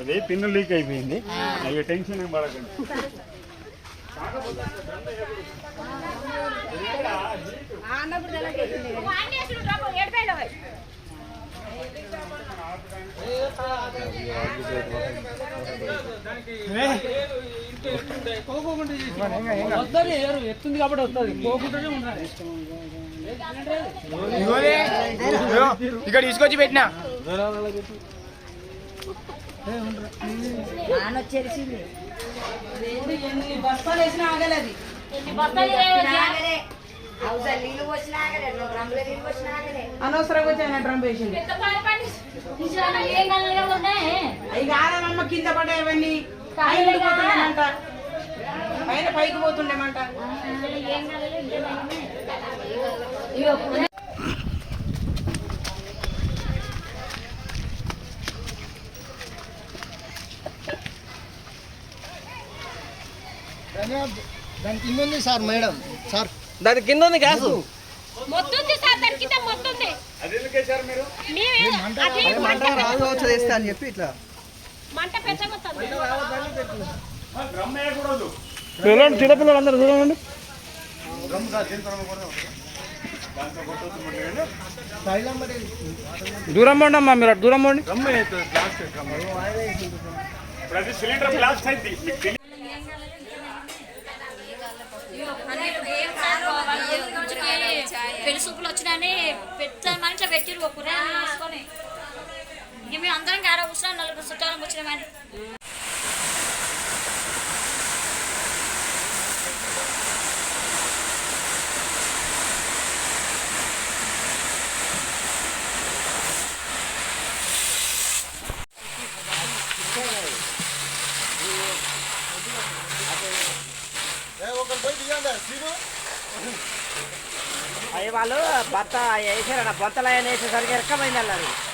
అదే pin leak అయిపోయింది. అయ్యో టెన్షన్ ఏం పడకండి. వస్తుంది ఏరు ఎత్తుంది కాబట్టి వస్తుంది. పోకుండానే ఉండాలి. ఇక్కడ తీసుకొచ్చి పెట్టినా. ఎన్ని బస్తాలు వేసినా ఆగలేదు అనవసరంగా వచ్చి ఆయన డ్రమ్ వేసింది అవి కాదమ్మా కింద పడ్డాయవన్నీ పైన పోతుండేమంట. పైన పైకి పోతుండేమంట. దాని కింద ఉంది సార్ మేడం. సార్. దాని కింద ఉంది గ్యాస్. మొత్తుంది సార్ దాని కింద మొత్తుంది. అది ఎందుకు వేశారు మీరు? మేమే అది మంట రాదు వచ్చి వేస్తా అని చెప్పి ఇట్లా. మంట వేయకూడదు పిల్లలు చిన్నపిల్లలు అందరూ చూడండి. దూరం పోండి అమ్మా మీరు దూరం పోండి. సిలిండర్ బ్లాస్ట్ అయింది పెళ్ళి సూపులు వచ్చినాయని పెద్ద మనిషి పెట్టిరు ఒక కూర వేసుకొని ఇంక మేము అందరం గార కూర్చున్నాం నలుగురు చుట్టాలం వచ్చినామని అవి వాళ్ళు భర్త వేసారన్న బొంతలు ఆయన వేసేసరికి ఎక్కమైంది అన్నారు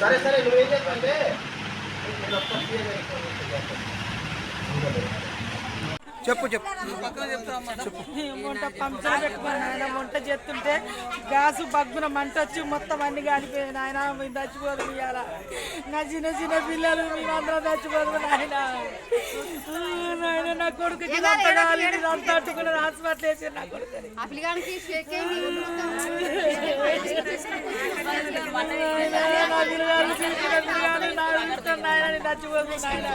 సరే సరే నువ్వేం చెప్పంటే చెప్పు. చెప్పు వంట ఆయన వంట చేస్తుంటే గ్యాస్ బగ్గున మంట వచ్చి మొత్తం అన్ని కాలిపోయింది ఆయన మేము చచ్చిపోదు ఇవాళ నా చిన్న చిన్న పిల్లలు మేమందరం చచ్చిపోదు నాయన. నాయన నా కొడుకు హాస్పిటల్ వేసి నా కొడుకు పిల్లగాళ్ళు చిన్న పిల్లగాళ్ళు నా ఇష్టం నాయన నేను చచ్చిపోదు నాయన